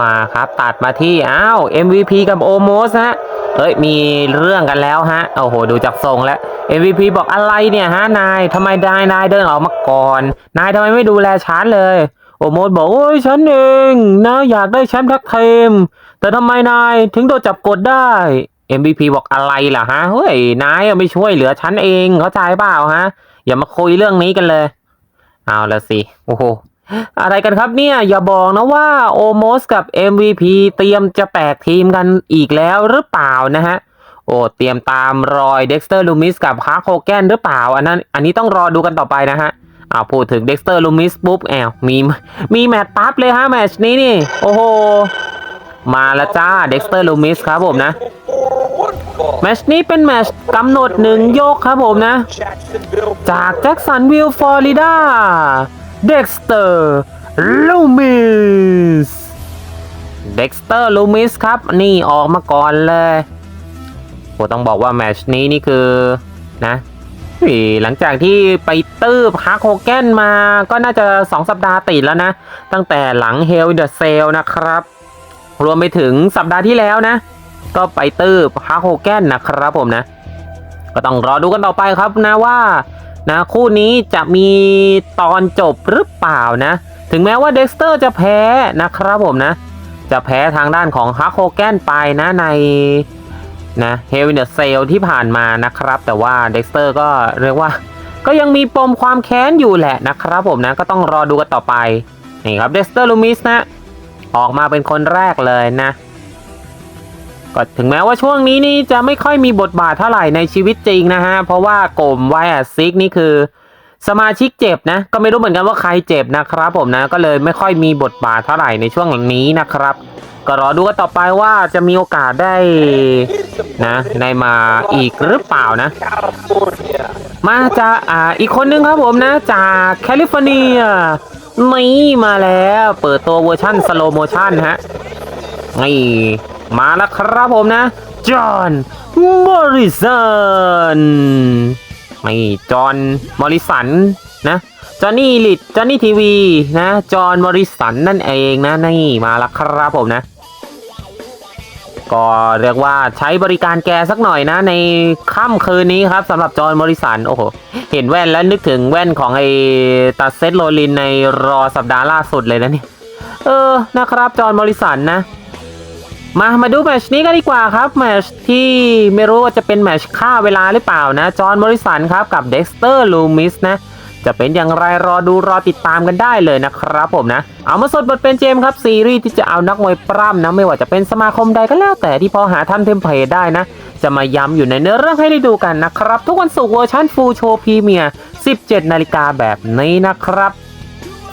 มาครับตัดมาที่อ้าว MVP กับโอโมสฮะเอ้ยมีเรื่องกันแล้วฮะโอ้โหดูจากทรงแล้ว MVP บอกอะไรเนี่ยฮะนายทำไมนายนายเดินออกมาก่อน นายทำไมไม่ดูแลฉันเลยโอโมสบอกโอ้ยฉันเองนะอยากได้แชมป์แท็กทีมแต่ทำไมนายถึงโดนจับกดได้ MVP บอกอะไรล่ะฮะเฮ้ยนายไม่ช่วยเหลือฉันเองเข้าใจเปล่าฮะอย่ามาคุยเรื่องนี้กันเลย เอาละสิโอ้โห อะไรกันครับเนี่ยอย่าบอกนะว่าโอโมสกับ MVP เตรียมจะแตกทีมกันอีกแล้วหรือเปล่านะฮะโอ้เตรียมตามรอยเด็กสเตอร์ลูมิสกับฮาร์โคแกนหรือเปล่า อันนั้นอันนี้ต้องรอดูกันต่อไปนะฮะอ่าพูดถึงเด็กสเตอร์ลูมิสปุ๊บแอวมีมีแมตช์ปั๊บเลยฮะแมตช์นี้นี่ โอ้โห มาล้วจ้าเด็กสเตอร์ลูมิสครับผมนะแมตช์นี้เป็นแมตช์กำหนดหนึ่งโยกครับผมนะ จากแจ็คสันวิลฟลอริดา เด็กสเตอร์ลูมิสเด็กสเตอร์ลูมิสครับ นี่ออกมาก่อนเลยโหต้องบอกว่าแมตช์นี้นี่คือนะหลังจากที่ไปตื้บฮาร์โคแกนมาก็น่าจะ 2 สัปดาห์ติดแล้วนะ ตั้งแต่หลังเฮลเดอะเซลนะครับ รวมไปถึงสัปดาห์ที่แล้วนะ ก็ไปตื้บฮาร์โคแกนนะครับผมนะ ก็ต้องรอดูกันต่อไปครับนะว่า นะคู่นี้จะมีตอนจบหรือเปล่านะ ถึงแม้ว่าเด็กสเตอร์จะแพ้นะครับผมนะ จะแพ้ทางด้านของฮักโฮแกนไปนะในนะเฮวินเดอร์เซลที่ผ่านมานะครับ แต่ว่าเด็กสเตอร์ก็เรียกว่า ก็ยังมีปมความแค้นอยู่แหละนะครับผมนะก็ต้องรอดูกันต่อไปนี่ครับเด็กสเตอร์ลูมิสนะออกมาเป็นคนแรกเลยนะ ก็ถึงแม้ว่าช่วงนี้นี่จะไม่ค่อยมีบทบาทเท่าไหร่ในชีวิตจริงนะฮะ เพราะว่ากลมไวแอซิกนี่คือ สมาชิกเจ็บนะ ก็ไม่รู้เหมือนกันว่าใครเจ็บนะครับผมนะ ก็เลยไม่ค่อยมีบทบาทเท่าไหร่ในช่วงนี้นะครับ ก็รอดูกันต่อไปว่าจะมีโอกาสได้นะได้มาอีกหรือเปล่านะ มาจากอ่าอีกคนนึงครับผมนะ จากแคลิฟอร์เนียนี่มาแล้ว เปิดตัวเวอร์ชั่นสโลโมชันฮะนี่ มาแล้วครับผมนะ จอห์นมอริสันนี่จอห์นมอริสันนะจอห์นนี่ลิดจอห์นนี่ทีวีนะจอห์นมอริสันนั่นเองนะนี่มาแล้วครับผมนะ ก็เรียกว่าใช้บริการแกสักหน่อยนะ ในค่ำคืนนี้ครับสำหรับจอห์นมอริสันโอ้โหเห็นแว่นแล้วนึกถึงแว่นของไอ้ตาเซตโรลินในรอสัปดาห์ล่าสุดเลยนะเนี่ยเออนะครับจอห์นมอริสันนะ มามาดูแมชนี้กันดีกว่าครับแมชที่ไม่รู้ว่าจะเป็นแมชฆ่าเวลาหรือเปล่านะ จอห์นมอริสันครับกับเด็กสเตอร์ลูมิสนะจะเป็นอย่างไรรอดูรอติดตามกันได้เลยนะครับผมนะ เอามาสดบทเป็นเจมครับ ซีรีส์ที่จะเอานักมวยปล้ำนะ ไม่ว่าจะเป็นสมาคมใดก็แล้วแต่ที่พอหาทำเทมเพลตได้นะ จะมาย้ำอยู่ในเนื้อเรื่องให้ได้ดูกันนะครับ ทุกวันศุกร์เวอร์ชันฟูลโชว์พรีเมียร์17 นาฬิกาแบบนี้นะครับ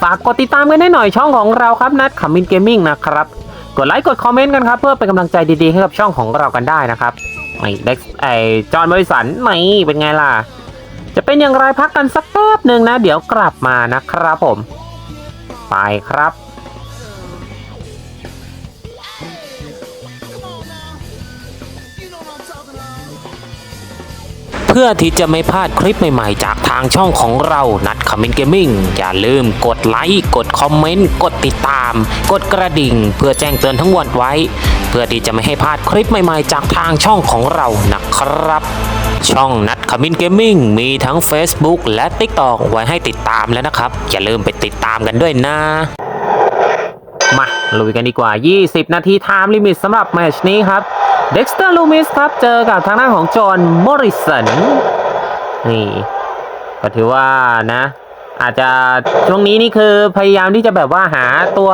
ฝากกดติดตามกันให้หน่อยช่องของเราครับนัดขมินเกมมิ่งนะครับ กดไลค์กดคอมเมนต์กันครับ เพื่อเป็นกำลังใจดีๆให้กับช่องของเรากันได้นะครับไอ้เด็กไอ้จอห์นบริสันไม่เป็นไงล่ะ จะเป็นอย่างไรพักกันสักแป๊บหนึ่งนะ เดี๋ยวกลับมานะครับผม ไปครับ เพื่อที่จะไม่พลาดคลิปใหม่ๆ จากทางช่องของเรานัดคอมเมนต์เกมมิ่งอย่าลืมกดไลค์กดคอมเมนต์กดติดตาม กดกระดิ่ง เพื่อแจ้งเตือนทั้งวันไว้ เพื่อที่จะไม่ให้พลาดคลิปใหม่ๆ จากทางช่องของเรานะครับช่องนัดคอมเมนต์เกมมิ่งมีทั้ง Facebook และ TikTok ไว้ให้ติดตามแล้วนะครับ อย่าลืมไปติดตามกันด้วยนะ มาลุยกันดีกว่า 20 นาทีไทม์ลิมิตสำหรับแมชนี้ครับ เด็กสเตอร์ลูมิสครับ เจอกับทางด้านของจอห์นมอริสันนี่ก็ถือว่านะ อาจจะช่วงนี้นี่คือพยายามที่จะแบบว่าหาตัว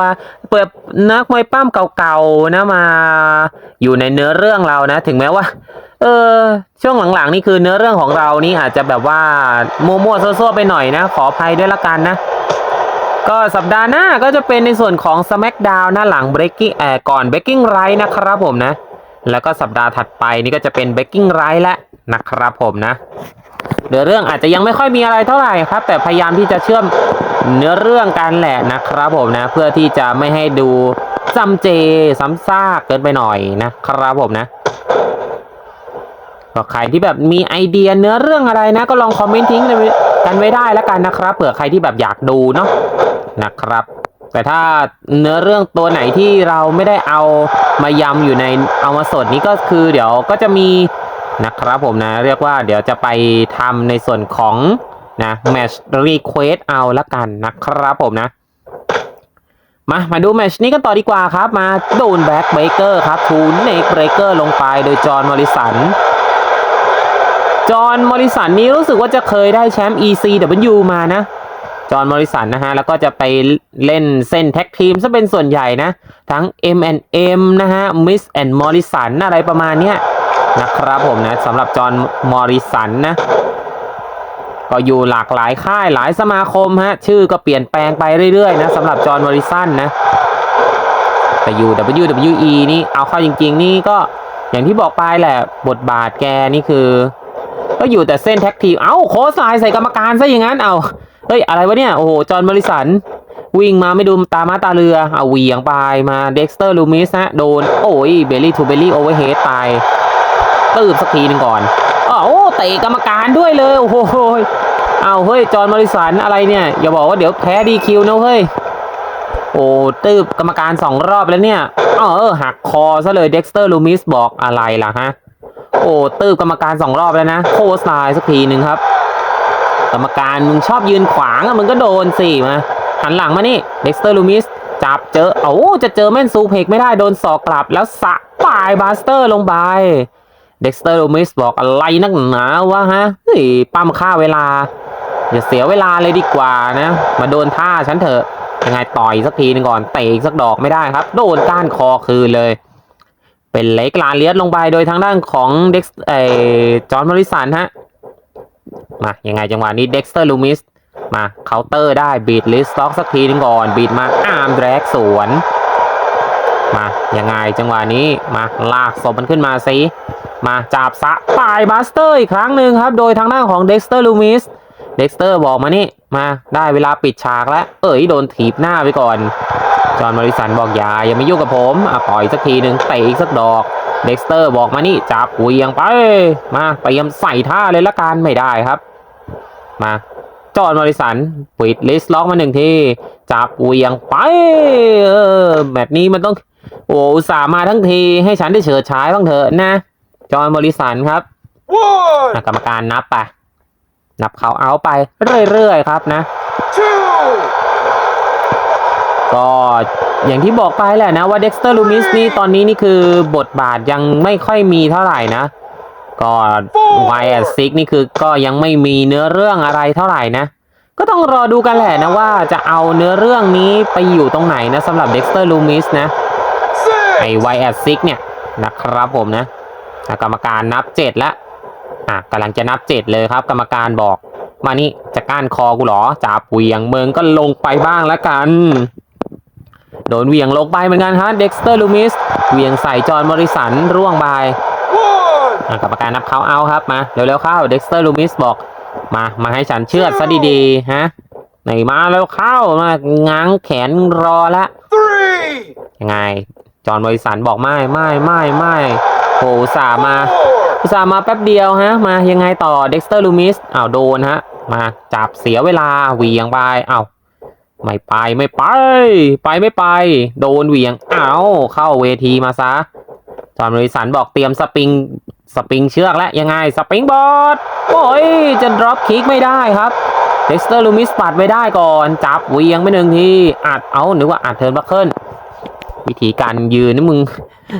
เปิดนักมวยปั้มเก่าๆนะมาอยู่ในเนื้อเรื่องเรานะ ถึงแม้ว่า เออช่วงหลังๆนี่คือเนื้อเรื่องของเรานี่อาจจะแบบว่ามั่วๆซั่วๆไปหน่อยนะ ขออภัยด้วยละกันนะก็สัปดาห์หน้าก็จะเป็นในส่วนของ SmackDown หน้าหลัง Breaking เอ่อก่อน Breaking Right นะครับผมนะ แล้วก็สัปดาห์ถัดไปนี่ก็จะเป็น Breaking Right แล้วนะครับผมนะเนื้อเรื่องอาจจะยังไม่ค่อยมีอะไรเท่าไหร่ครับ แต่พยายามที่จะเชื่อมเนื้อเรื่องกันแหละนะครับผมนะ เพื่อที่จะไม่ให้ดูซ้ำเจซ้ำซากเกินไปหน่อยนะครับผมนะก็ใครที่แบบมีไอเดียเนื้อเรื่องอะไรนะ ก็ลองคอมเมนต์ทิ้งกันไว้ได้แล้วกันนะครับเผื่อใครที่แบบอยากดูเนาะนะครับ แต่ถ้าเนื้อเรื่องตัวไหนที่เราไม่ได้เอามายำอยู่ในเอามาสดนี้ก็คือ เดี๋ยวก็จะมีนะครับผมนะเรียกว่าเดี๋ยวจะไปทำในส่วนของนะ match request เอาละกันนะครับผมนะ มามาดูแมชนี้กันต่อดีกว่าครับ มาโดนแบ็กเบรกเกอร์ครับทูนเนกเบรกเกอร์ลงไปโดยจอห์นมอริสันจอห์นมอริสันนี้รู้สึกว่าจะเคยได้แชมป์ ECW มานะ จอห์นมอริสันนะฮะ แล้วก็จะไปเล่นเส้นแท็กทีมซะเป็นส่วนใหญ่นะ ทั้ง M&M นะฮะ Miss and Morrison อะไรประมาณเนี้ยนะครับผมนะสำหรับจอห์นมอริสันนะ ก็อยู่หลากหลายค่ายหลายสมาคมฮะ ชื่อก็เปลี่ยนแปลงไปเรื่อยๆนะสำหรับจอห์นมอริสันนะแต่อยู่ WWE นี่เอาเข้าจริง ๆ นี่ก็อย่างที่บอกไปแหละบทบาทแกนี่คือ ก็อยู่แต่เส้นแท็กทีม เอ้าโค้ชสายใส่กรรมการซะอย่างนั้นเอา เฮ้ย อะไรวะเนี่ย โอ้โห จอห์นมอริสัน วิ่งมาไม่ดูตามาตาเรือเอาเหวียงไปมาเด็กสเตอร์ลูมิสฮะโดน โอ้ย เบลลี่ทูเบลลี่โอเวอร์เฮดไปตืบสักทีหนึ่งก่อนอ้าวโอ้เตะกรรมการด้วยเลย โอ้โหเอาเฮ้ย จอห์นมอริสันอะไรเนี่ย อย่าบอกว่าเดี๋ยวแพ้ดีคิวนะเฮ้ยโอ้ตืบกรรมการสองรอบแล้วเนี่ยเออหักคอซะเลยเด็กสเตอร์ลูมิสบอกอะไรล่ะฮะ โอ้ตืบกรรมการสองรอบแล้วนะ โคสไลน์สักทีหนึ่งครับ กรรมการมึงชอบยืนขวางอะมึงก็โดนสิมาหันหลังมานี่เด็กสเตอร์ลูมิสจับเจอโอ้จะเจอแม่นซูเพกไม่ได้โดนสอกกลับแล้วสะปายบาสเตอร์ลงไปเด็กสเตอร์ลูมิสบอกอะไรนักหนาวะฮะเฮ้ยปั้มค่าเวลา อย่าเสียเวลาเลยดีกว่านะ มาโดนท่าฉันเถอะยังไงต่อยสักทีหนึงก่อนเตะอีกสักดอกไม่ได้ครับ โดนก้านคอคืนเลย เป็นเล็กลาเลียสลงไปโดยทางด้านของเด็กเอจอห์นมอริสันฮะ มายังไงจังหวะนี้เด็กสเตอร์ลูมิสมาเคาน์เตอร์ได้บีดลิสต็อกสักทีหนึงก่อนบีดมาอาร์มแดรกสวนมายังไงจังหวะนี้มาลากศพมันขึ้นมาสิมาจับสะปายบัสเตอร์อีกครั้งหนึ่งครับ โดยทางด้านของเด็กสเตอร์ลูมิสเด็กสเตอร์บอกมานี่มาได้เวลาปิดฉากแล้ว เอ้ยโดนถีบหน้าไปก่อน จอห์นมอริสันบอกอย่าอย่ามายุ่งกับผมอะปล่อยสักทีหนึ่งเตะอีกสักดอก เด็กสเตอร์บอกมานี่จับเหวียงไป มาเตรียมใส่ท่าเลยละกันไม่ได้ครับ มาจอห์นมอริสันปิดลิสล็อกมาหนึ่งทีจับเหวียงไปเออแบบนี้มันต้อง โอ้อุตสาห์มาทั้งทีให้ฉันได้เฉิดฉายบ้างเถอะนะ จอห์นมอริสันครับ One, อะกรรมการนับไปนับเขาเอาไปเรื่อยๆครับนะ two, ก็อย่างที่บอกไปแหละนะว่า Dexter Lumis นี่ตอนนี้นี่คือบทบาทยังไม่ค่อยมีเท่าไหร่นะ ก็ y อ s i x นี่คือก็ยังไม่มีเนื้อเรื่องอะไรเท่าไหร่นะ ก็ต้องรอดูกันแหละนะว่าจะเอาเนื้อเรื่องนี้ไปอยู่ตรงไหนนะสำหรับ Dexter Lumis นะไอ้ six, y อ s i x เนี่ยนะครับผมนะกรรมการนับเจ็ดล้วอะกำลังจะนับเจ็ดเลยครับ กรรมการบอก มานี่จะก้านคอกูหรอจับเหวียงเมืองก็ลงไปบ้างแล้วกัน โดนเหวียงลงไปเหมือนกันฮะเด็กสเตอร์ลูมิสเหวียงใส่จอห์นมอริสันร่วงบาย one, อะกรรมการนับเขาเอาครับมาเร็วๆเข้าเด็กสเตอร์ลูมิสบอกมามาให้ฉันเชือดซะดีๆฮะไหนมาแล้วเข้ามาง้างแขนรอละ three, ยังไง จอห์นมอริสันบอกไม่ไม่ไม่ไม่โหอุตสาห์มา four, อุตส่าห์มาแป๊บเดียวฮะ มายังไงต่อเด็กสเตอร์ลูมิสอ้าวโดนฮะ มาจับเสียเวลาเหวียงไปอ้าว ไม่ไปไม่ไป ไปไม่ไป โดนเหวี่ยงอ้าวเข้าเวทีมาซะจอห์นบริสันบอกเตรียมสปริงสปริงเชือกแล้วยังไงสปริงบอร์ดโอ้ยจะดรอปคิกไม่ได้ครับเด็กสเตอร์ลูมิสปัดไม่ได้ก่อนจับเหวียงไปหนึ่งทีอัดเอานึกว่าอัดเทิร์นบัคเคิลวิธีการยืนนี่มึง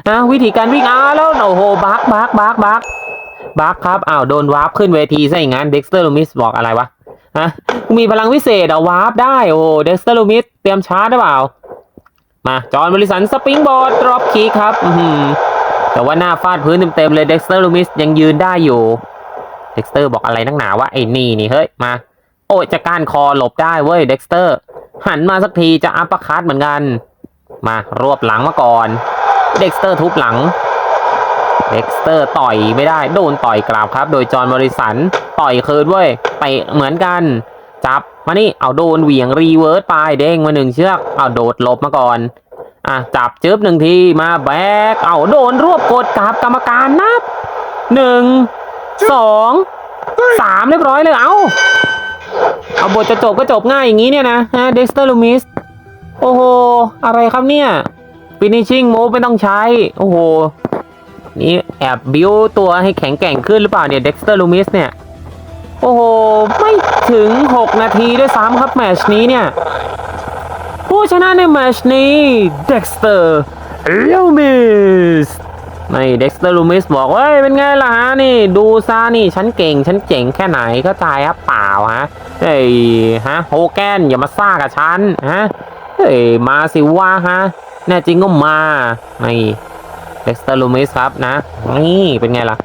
นะวิธีการวิ่งอ้าแล้วโอ้โหบักบักบักบักบักครับอ้าวโดนวาร์ปขึ้นเวทีซะอย่างนั้นเด็กสเตอร์ลูมิสบอกอะไรวะ ฮะกูมีพลังวิเศษอะวาร์ปได้ โอ้เด็กสเตอร์ลูมิสเตรียมชาร์จได้เปล่า มา จอห์นบริสันสปริงบอร์ดดรอปคีครับ อืแต่ว่าหน้าฟาดพื้นเต็มๆเลยเด็กสเตอร์ลูมิสยังยืนได้อยู่เด็กสเตอร์บอกอะไรนักหนาว่าไอ้นี่นี่เฮ้ยมา โอ้จะก้านคอหลบได้เว้ยเด็กสเตอร์หันมาสักทีจะอัปเปอร์คัตเหมือนกัน มารวบหลังมาก่อน เด็กสเตอร์ทุบหลัง เด็กสเตอร์ต่อยไม่ได้โดนต่อยกลับครับ โดยจอห์นบริสันต่อยคืนเว้ยเตะเหมือนกัน จับมานี่เอาโดนเหวี่ยงรีเวิร์สไปเด้งมาหนึ่งเชือกเอาโดดหลบมาก่อนอะจับจึ๊บหนึ่งทีมาแบกเอาโดนรวบกดกลับกรรมการนับหนึ่งสองสามเรียบร้อยเลยเอาเอาบทจะจบก็จบง่ายอย่างนี้เนี่ยนะฮะเด็กสเตอร์ลูมิสโอ้โห อะไรครับเนี่ย finishing move ไม่ต้องใช้ โอ้โห นี่แอบบิวตัวให้แข็งแกร่งขึ้นหรือเปล่าเนี่ย Dexter Lumis เนี่ย โอ้โห ไม่ถึง 6 นาทีด้วยซ้ำครับแมชนี้เนี่ย ผู้ชนะในแมชนี้ Dexter Lumis นี่ Dexter Lumis บอกว่าเป็นไงล่ะฮะนี่ ดูซะนี่ฉันเก่ง ฉันเจ๋งแค่ไหนเข้าใจฮะเปล่าฮะเฮ้ยฮะโฮแกนอย่ามาซ่ากับฉันฮะเฮ้ยมาสิว่าฮะแน่จริงก็มา นี่ Dexter Lumis ครับนะ นี่เป็นไงล่ะ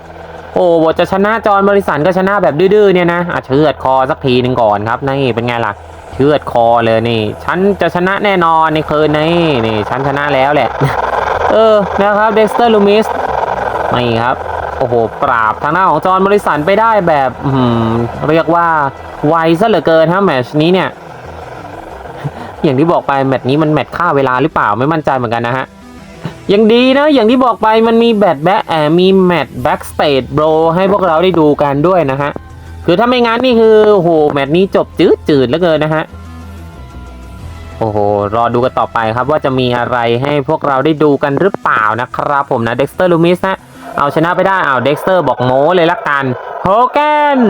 โอ้บทจะชนะจอห์นบริสันก็ชนะแบบดื้อๆเนี่ยนะอะเชือดคอสักทีหนึ่งก่อนครับนี่เป็นไงล่ะเชือดคอเลยนี่ฉันจะชนะแน่นอนในคืนนี้นี่ฉันชนะแล้วแหละ เออนะครับเด็กสเตอร์ลูมิสนี่ครับโอ้โห ปราบทางหน้าของจอห์นบริสันไปได้แบบอืมเรียกว่าไวซะเหลือเกินฮะแมตชนี้เนี่ย อย่างที่บอกไปแมตช์นี้มันแมตช์ฆ่าเวลาหรือเปล่าไม่มั่นใจเหมือนกันนะฮะ ยังดีนะ อย่างที่บอกไปมันมีแบทแบ็คแอมีแมตช์แบ็กสเตจโบรให้พวกเราได้ดูกันด้วยนะฮะ คือถ้าไม่งั้นนี่คือโหแมตช์นี้จบจืดจืดๆเหลือเกินนะฮะ โอ้โห รอดูกันต่อไปครับว่าจะมีอะไรให้พวกเราได้ดูกันหรือเปล่านะครับผมนะเด็กสเตอร์ลูมิสนะเอาชนะไปได้เอาเด็กสเตอร์บอกโม้เลยละกันโฮแกน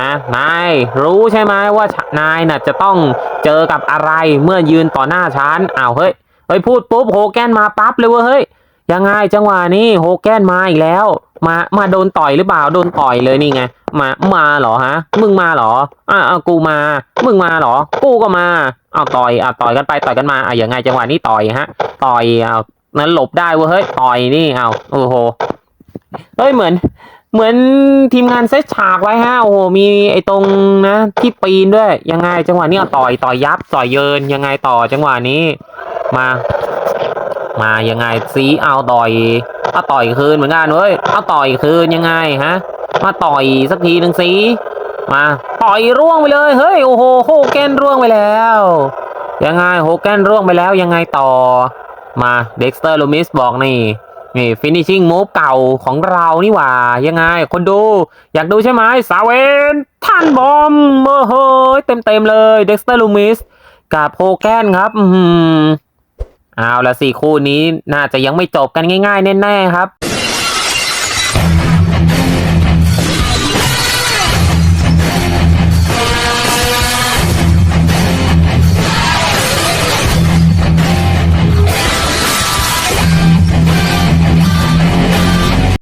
นะนายรู้ใช่ไหมว่านายน่ะจะต้องเจอกับอะไรเมื่อยืนต่อหน้าฉันเอาเฮ้ย เฮ้ยพูดปุ๊บโฮแกนมาปั๊บเลยเว้ยเฮ้ยยังไงจังหวะนี้โฮแกนมาอีกแล้ว มามาโดนต่อยหรือเปล่าโดนต่อยเลยนี่ไงมามาเหรอฮะ มึงมาเหรออะเอากูมา มึงมาเหรอ กูก็มาเอาต่อยเอาต่อยกันไปต่อยกันมาอะยังไงจังหวะนี้ต่อยฮะ ต่อยเอานั้นหลบได้เว้ยเฮ้ยต่อยนี่เอาโอ้โหเฮ้ยเหมือน เหมือนทีมงานเซตฉากไว้ฮะโอ้โหมีไอ้ตรงนะที่ปีนด้วย ยังไงจังหวะนี้เอาต่อยต่อยยับต่อยเยินยังไงต่อจังหวะนี้ มา มายังไงซีเอาต่อยเอาต่อยคืนเหมือนกันเว้ยเอาต่อยคืนยังไงฮะ มาต่อยสักทีหนึ่งซีมาต่อยร่วงไปเลยเฮ้ยโอ้โหโฮแกนร่วงไปแล้ว ยังไงโฮแกนร่วงไปแล้วยังไงต่อ มาเด็กสเตอร์ลูมิสบอกนี่ นี่ฟินิชชิ่งมูฟเก่าของเรานี่หว่า ยังไง คนดู อยากดูใช่ไหมสาเวนท่านบอมเมื่อเฮ้ยเต็มเต็มเลยเด็กสเตอร์ลูมิสกับโฮแกนครับ อืมเอาละสี่คู่นี้น่าจะยังไม่จบกันง่าย ๆ แน่ ๆ ครับ